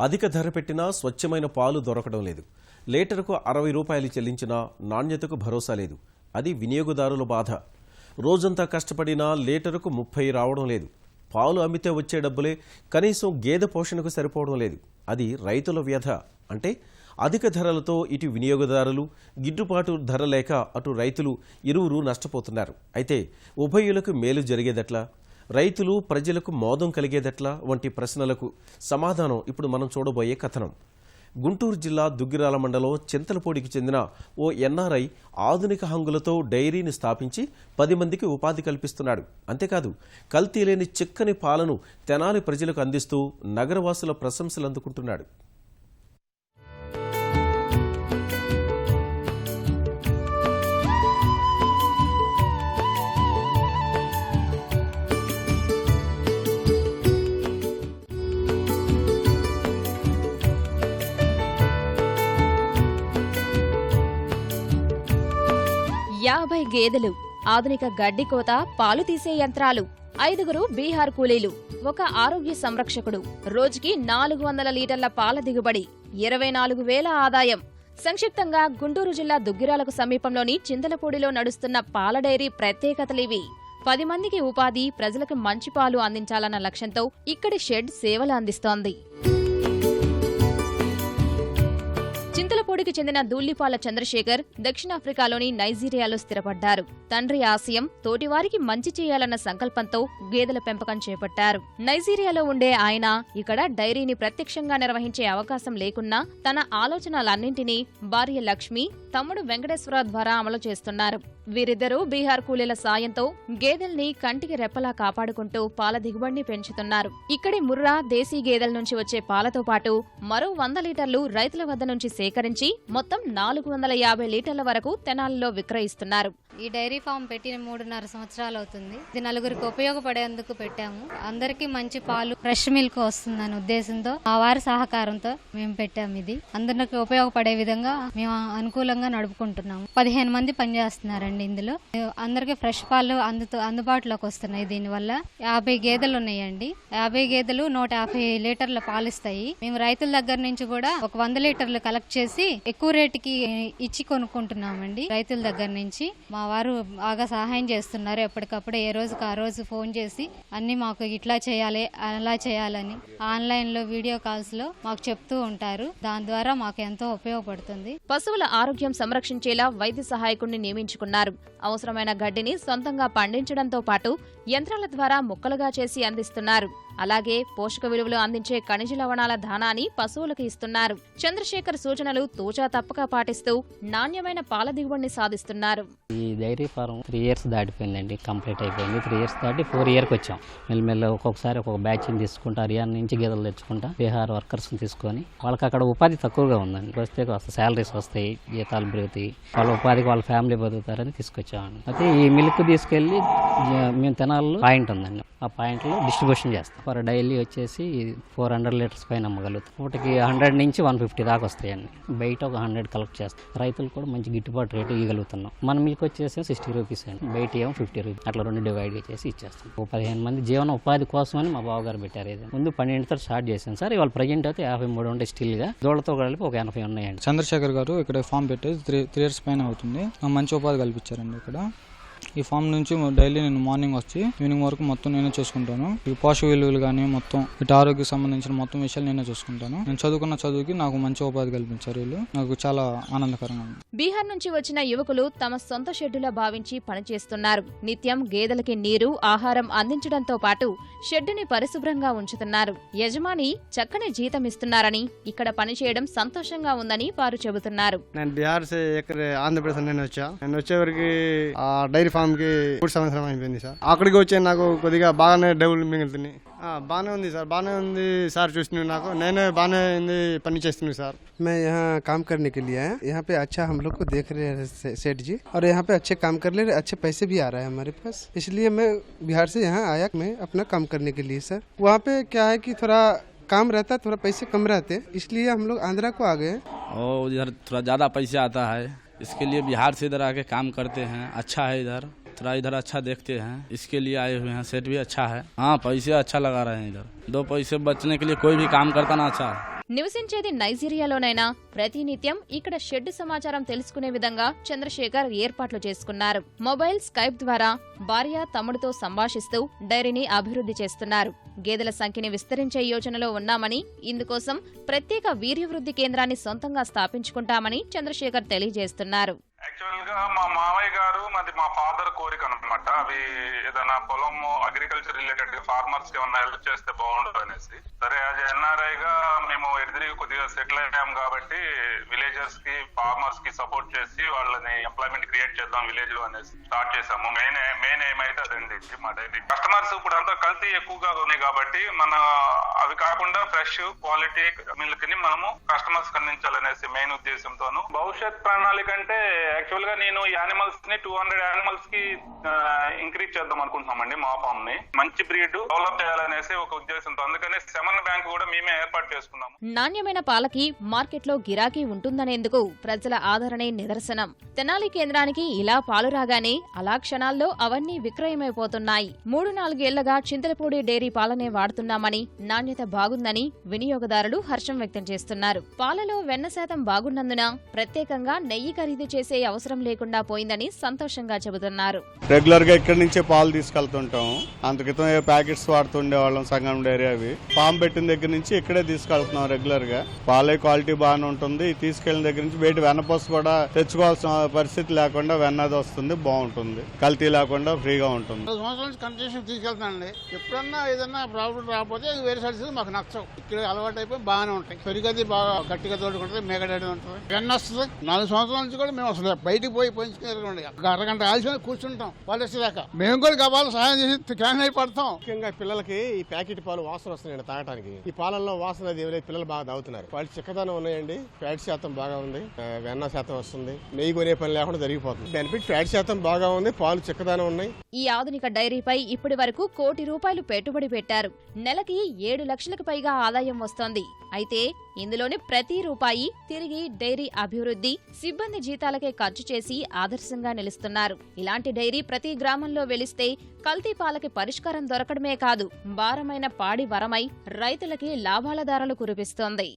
అధిక ధర పెట్టినా స్వచ్ఛమైన పాలు దొరకడం లేదు. లీటరుకు అరవై రూపాయలు చెల్లించినా నాణ్యతకు భరోసా లేదు. అది వినియోగదారుల బాధ. రోజంతా కష్టపడినా లీటరుకు ముప్పై రావడం లేదు. పాలు అమ్మితే వచ్చే డబ్బులే కనీసం గేదె పోషణకు సరిపోవడం లేదు. అది రైతుల వ్యధ. అంటే అధిక ధరలతో ఇటు వినియోగదారులు గిట్టుబాటు ధర లేక అటు రైతులు ఇరువురు నష్టపోతున్నారు. అయితే ఉభయులకు మేలు జరిగేదట్లా? రైతులు ప్రజలకు మోదం కలిగేదట్లా వంటి ప్రశ్నలకు సమాధానం ఇప్పుడు మనం చూడబోయే కథనం. గుంటూరు జిల్లా దుగ్గిరాల మండలం చింతలపూడికి చెందిన ఓ ఎన్ఆర్ఐ ఆధునిక హంగులతో డైరీని స్థాపించి పది మందికి ఉపాధి కల్పిస్తున్నాడు. అంతేకాదు కల్తీ లేని చిక్కని పాలను తెనాలి ప్రజలకు అందిస్తూ నగరవాసుల ప్రశంసలు అందుకుంటున్నాడు. గేదెలు ఆధునిక గడ్డి కోత పాలు తీసే యంత్రాలు ఐదుగురు బీహార్ కూలీలు ఒక ఆరోగ్య సంరక్షకుడు. రోజుకి నాలుగు వందల లీటర్ల పాల దిగుబడి ఇరవై నాలుగు వేల ఆదాయం. సంక్షిప్తంగా గుంటూరు జిల్లా దుగ్గిరాలకు సమీపంలోని చింతలపూడిలో నడుస్తున్న పాల డైరీ ప్రత్యేకతలివి పది మందికి ఉపాధి ప్రజలకు మంచి పాలు అందించాలన్న లక్ష్యంతో ఇక్కడి షెడ్ సేవలు అందిస్తోంది. చింతలపూడికి చెందిన దూల్లిపాల చంద్రశేఖర్ దక్షిణాఫ్రికాలోని నైజీరియాలో స్థిరపడ్డారు. తండ్రి ఆశయం తోటివారికి మంచి చేయాలన్న సంకల్పంతో గేదెల పెంపకం చేపట్టారు. నైజీరియాలో ఉండే ఆయన ఇక్కడ డైరీని ప్రత్యక్షంగా నిర్వహించే అవకాశం లేకున్నా తన ఆలోచనలన్నింటినీ భార్య లక్ష్మి తమ్ముడు వెంకటేశ్వర ద్వారా అమలు చేస్తున్నారు. వీరిద్దరూ బీహార్ కూలీల సాయంతో గేదెల్ని కంటికి రెప్పలా కాపాడుకుంటూ పాల దిగుబడిని పెంచుతున్నారు. ఇక్కడి ముర్రా దేశీ గేదెల నుంచి వచ్చే పాలతో పాటు మరో వంద లీటర్లు రైతుల వద్ద నుంచి సేకరించి మొత్తం నాలుగు వందల యాభై లీటర్ల వరకు తెనాలిలో విక్రయిస్తున్నారు. ఈ డైరీ ఫామ్ పెట్టిన మూడున్నర సంవత్సరాలు అవుతుంది. ఇది నలుగురికి ఉపయోగపడేందుకు పెట్టాము. అందరికీ మంచి పాలు ఫ్రెష్ మిల్క్ వస్తుందని ఉద్దేశంతో మా వారి సహకారంతో మేము పెట్టాము ఇది. అందరికి ఉపయోగపడే విధంగా మేము అనుకూలంగా నడుపుకుంటున్నాము. పదిహేను మంది పనిచేస్తున్నారండి ఇందులో. అందరికి ఫ్రెష్ పాలు అందుతూ అందుబాటులోకి వస్తున్నాయి దీనివల్ల. యాభై గేదెలు ఉన్నాయండి. యాభై గేదెలు నూట యాభై లీటర్ల పాలు ఇస్తాయి మేము రైతుల దగ్గర నుంచి కూడా ఒక వంద లీటర్లు కలెక్ట్ చేసి ఎక్కువ రేటుకి ఇచ్చి కొనుక్కుంటున్నామండి రైతుల దగ్గర నుంచి. మా వారు బాగా సహాయం చేస్తున్నారు ఎప్పటికప్పుడు. ఏ రోజుకి ఆ రోజు ఫోన్ చేసి అన్ని మాకు ఇట్లా చేయాలి అలా చేయాలని ఆన్లైన్లో వీడియో కాల్స్లో మాకు చెప్తూ ఉంటారు. దాని ద్వారా మాకు ఎంతో ఉపయోగపడుతుంది. పశువుల ఆరోగ్యం సంరక్షించేలా వైద్య సహాయకుడిని నియమించుకున్నారు. అవసరమైన గడ్డిని సొంతంగా పండించడంతో పాటు యంత్రాల ద్వారా ముక్కలుగా చేసి అందిస్తున్నారు. అలాగే పోషక విలువలు అందించే ఖనిజ లవణాల దానాన్ని పశువులకు ఇస్తున్నారు. చంద్రశేఖర్ సూచనలు తూచా తప్పక పాటిస్తూ నాణ్యమైన పాల దిగుబడిని సాధిస్తున్నారు. ఈ డైరీ ఫారం త్రీ ఇయర్స్ దాటిపోయిందండి కంప్లీట్ అయిపోయింది. త్రీ ఇయర్స్ దాటి ఫోర్ ఇయర్కి వచ్చాం. మెల్లమెల్ల ఒక్కొక్కసారి ఒక్కొక్క బ్యాచ్ని తీసుకుంటా హర్యానా నుంచి గేదెలు తెచ్చుకుంటా బీహార్ వర్కర్స్ని తీసుకొని వాళ్ళకి అక్కడ ఉపాధి తక్కువగా ఉందండి. వస్తే శాలరీస్ వస్తాయి జీతాలు పెరుగుతాయి వాళ్ళ ఉపాధికి వాళ్ళ ఫ్యామిలీ బతుకుతారని తీసుకొచ్చామండి అయితే ఈ మిల్క్ తీసుకెళ్ళి మేము తెనాల్లో పాయింట్ ఉందండి. ఆ పాయింట్లో డిస్ట్రిబ్యూషన్ చేస్తాం. ఫర్ డైలీ వచ్చేసి ఫోర్ హండ్రెడ్ లీటర్స్ పైన అమ్మగలుగుతాం. ఒకటికి హండ్రెడ్ నుంచి వన్ ఫిఫ్టీ దాకా వస్తాయండి. బయట ఒక హండ్రెడ్ కలెక్ట్ చేస్తాం. రైతులు కూడా మంచి గిట్టుబాటు రేటు ఇవ్వగలుగుతున్నాం. మన మిల్క్ వచ్చేసి సిక్స్టీ రూపీస్ అండి. బయట ఏమో ఫిఫ్టీ రూపీస్. అట్లా రెండు డివైడ్ చేసి ఇచ్చేస్తాం. ఒక పదిహేను మంది జీవన ఉపాధి కోసమని మా బావగారు పెట్టారు ఇది. ముందు పన్నెండుతో స్టార్ట్ చేశాను సార్. ఇవాళ ప్రజెంట్ అయితే యాభై మూడు ఉండే స్టిల్గా దోళ్ళతో కలిపి ఒక ఎనభై ఉన్నాయండి. చంద్రశేఖర్ గారు ఇక్కడ ఫామ్ పెట్టేది త్రీ త్రీ ఇయర్స్ పైన అవుతుంది. మంచి ఉపాధి కల్పించారండి ఇక్కడ. ఈ ఫామ్ నుంచి డైలీ నేను మార్నింగ్ వచ్చి ఈవినింగ్ వరకు మొత్తం నేనే చూసుకుంటాను. ఈ పోషక విలువలు కానీ మొత్తం ఇటు ఆరోగ్యకి సంబంధించిన మొత్తం విషయాలు నేనే చూసుకుంటాను. నేను చదువుకున్న చదువుకి నాకు మంచి ఉపాధి కల్పించారు వీళ్ళు. నాకు చాలా ఆనందకరంగా ఉంది. బీహార్ నుంచి వచ్చిన యువకులు తమ సొంత షెడ్డులా భావించి పనిచేస్తున్నారు. నిత్యం గేదెలకి నీరు ఆహారం అందించడంతో పాటు షెడ్డుని పరిశుభ్రంగా ఉంచుతున్నారు. యజమాని చక్కని జీతం ఇస్తున్నారని ఇక్కడ పనిచేయడం సంతోషంగా ఉందని వారు చెబుతున్నారు. నేను బీహార్ ఆంధ్రప్రదేశ్ నేను వచ్చా. నేను వచ్చేవరకు ఆ డైరీ ఫామ్ కి మూడు సంవత్సరం అయిపోయింది సార్ అక్కడికి వచ్చే నాకు కొద్దిగా బాగానే డబ్బులు మిగులుతున్నాయి ఆ, బాగానే ఉంది సార్ బాగానే ఉంది సార్ చూస్తున్నాను నాకు నేనే బాగానే ఉంది పని చేస్తున్నాను సార్ मैं यहाँ काम करने के लिए आया यहाँ पे अच्छा हम लोग को देख रहे हैं से- सेठ जी और यहाँ पे अच्छे काम कर ले रहे अच्छे पैसे भी आ रहे हैं हमारे पास इसलिए मैं बिहार से यहाँ आया मैं अपना काम करने के लिए सर वहाँ पे क्या है कि थोड़ा काम रहता है थोड़ा पैसे कम रहते हैं इसलिए हम लोग आंध्रा को आ गए और इधर थोड़ा ज़्यादा पैसा आता है इसके लिए बिहार से इधर आके काम करते हैं। अच्छा है इधर। थोड़ा इधर अच्छा देखते हैं। इसके लिए आए हुए हैं। सेट भी अच्छा है। हाँ पैसे अच्छा लगा रहे हैं इधर। दो पैसे बचने के लिए कोई भी काम करता ना अच्छा। है నివసించేది నైజీరియాలోనైనా. ప్రతినిత్యం ఇక్కడ షెడ్ సమాచారం తెలుసుకునే విధంగా చంద్రశేఖర్ ఏర్పాట్లు చేసుకున్నారు. మొబైల్ స్కైప్ ద్వారా భార్య తమ్ముడితో సంభాషిస్తూ డైరీని అభివృద్ధి చేస్తున్నారు. గేదెల సంఖ్యని విస్తరించే యోచనలో ఉన్నామని ఇందుకోసం ప్రత్యేక వీర్యవృద్ధి కేంద్రాన్ని సొంతంగా స్థాపించుకుంటామని చంద్రశేఖర్ తెలియజేస్తున్నారు. యాక్చువల్గా మా మామయ్య గారు మాది మా ఫాదర్ అవి ఏదైనా పొలం అగ్రికల్చర్ రిలేటెడ్ ఫార్మర్స్కి ఏమన్నా హెల్ప్ చేస్తే బాగుండదు అనేసి. సరే అది ఎన్ఆర్ఐ గా మేము ఎదురు కొద్దిగా సెటిల్ అయ్యాం కాబట్టి విలేజర్స్కి ఫార్మర్స్కి సపోర్ట్ చేసి వాళ్ళని ఎంప్లాయ్మెంట్ క్రియేట్ చేద్దాం విలేజ్లో అనేసి స్టార్ట్ చేసాము. మెయిన్ మెయిన్ ఏమైతే అదండి మా డైరీ కస్టమర్స్ ఇప్పుడు అంతా కల్తీ ఎక్కువగా ఉన్నాయి కాబట్టి మన అవి కాకుండా ఫ్రెష్ క్వాలిటీ మిల్క్ని మనము కస్టమర్స్ అందించాలనేసి మెయిన్ ఉద్దేశంతోను. భవిష్యత్ ప్రణాళిక అంటే యాక్చువల్గా నేను ఈ యానిమల్స్ని టూ హండ్రెడ్ యానిమల్స్కి ఇంక్రీజ్ చేద్దాం అనుకుంటున్నామండి మా ఫామ్ని మంచి బ్రీడ్ డెవలప్ చేయాలనేసి ఒక ఉద్దేశంతో. అందుకని సెమన్ బ్యాంక్ కూడా మేమే ఏర్పాటు చేసుకున్నాము. నాణ్యమైన పాలకి మార్కెట్లో గిరాకీ ఉంటుందనేందుకు ప్రజల ఆదరణే నిదర్శనం. తెనాలి కేంద్రానికి ఇలా పాలు రాగానే అలా క్షణాల్లో అవన్నీ విక్రయమైపోతున్నాయి. మూడు నాలుగేళ్ళగా చింతలపూడి డైరీ పాలనే వాడుతున్నామని నాణ్యత బాగుందని వినియోగదారులు హర్షం వ్యక్తం చేస్తున్నారు. పాలలో వెన్న శాతం బాగున్నందున ప్రత్యేకంగా నెయ్యి ఖరీదు చేసే అవసరం లేకుండా పోయిందని సంతోషంగా చెబుతున్నారు. రెగ్యులర్ గా ఇక్కడి నుంచే పాలు తీసుకెళ్తుంటాం. అంత క్రితం ఏ ప్యాకెట్స్ వాడుతుండే వాళ్ళం సంగం డైరీ అవి. పాము పెట్టిన దగ్గర నుంచి ఇక్కడే తీసుకెళ్తున్నాం రెగ్యులర్గా పాలే క్వాలిటీ బాగానే ఉంటుంది. తీసుకెళ్ళిన దగ్గర నుంచి బయట వెన్నపోస కూడా తెచ్చుకోవాల్సిన పరిస్థితి లేకుండా వెన్నది వస్తుంది బాగుంటుంది. కల్తీ లేకుండా ఫ్రీగా ఉంటుంది. నుంచి కంటిన్యూషన్ తీసుకెళ్తానండి. ఎప్పుడన్నా ఏదన్నా ప్రాబ్లం రాకపోతే వేరే సైడ్స్ మాకు నచ్చవు. ఇక్కడ అలవాటు అయిపోయి బాగానే ఉంటాయి. పెరిగది బాగా గట్టిగా తోడుకుంటుంది మేగడాడి ఉంటుంది. వెన్న వస్తుంది. నాలుగు సంవత్సరాల నుంచి కూడా మేము అసలు బయటికి పోయి పోయించుకుని ఒక అరగంట ఆలస్యం కూర్చుంటాం. వాళ్ళు వచ్చేదాకా మేము కూడా కావాలి సహాయం చేసి క్యాన్ అయి పడతాం. ముఖ్యంగా పిల్లలకి ఈ ప్యాకెట్ పాలు వాసన వస్తున్నాయండి తాగడానికి ఈ పాలల్లో వాసన ఏమీ పిల్లలు బాగా తాగుతున్నారు. వాళ్ళు చిక్కదనం ఉన్నాయండి ఫ్యాట్ శాతం బాగా ఉంది వెన్న శాతం వస్తుంది నెయ్యి కొనే పని లేకుండా జరిగిపోతుంది. బెనిఫిట్ ఫ్యాట్ శాతం బాగా ఉంది పాలు చిక్కదనం ఉన్నాయి. ఈ ఆధునిక డైరీపై ఇప్పటి వరకు కోటి రూపాయలు పెట్టుబడి పెట్టారు. నెలకి ఏడు లక్షలకు పైగా ఆదాయం వస్తోంది. అయితే ఇందులోని ప్రతి రూపాయి తిరిగి డైరీ అభివృద్ధి సిబ్బంది జీతాలకే ఖర్చు చేసి ఆదర్శంగా నిలుస్తున్నారు. ఇలాంటి డైరీ ప్రతి గ్రామంలో వెలిస్తే కల్తీ పాలకి పరిష్కారం దొరకడమే కాదు భారమైన పాడి వరమై రైతులకి లాభాల ధారలు కురిపిస్తోంది.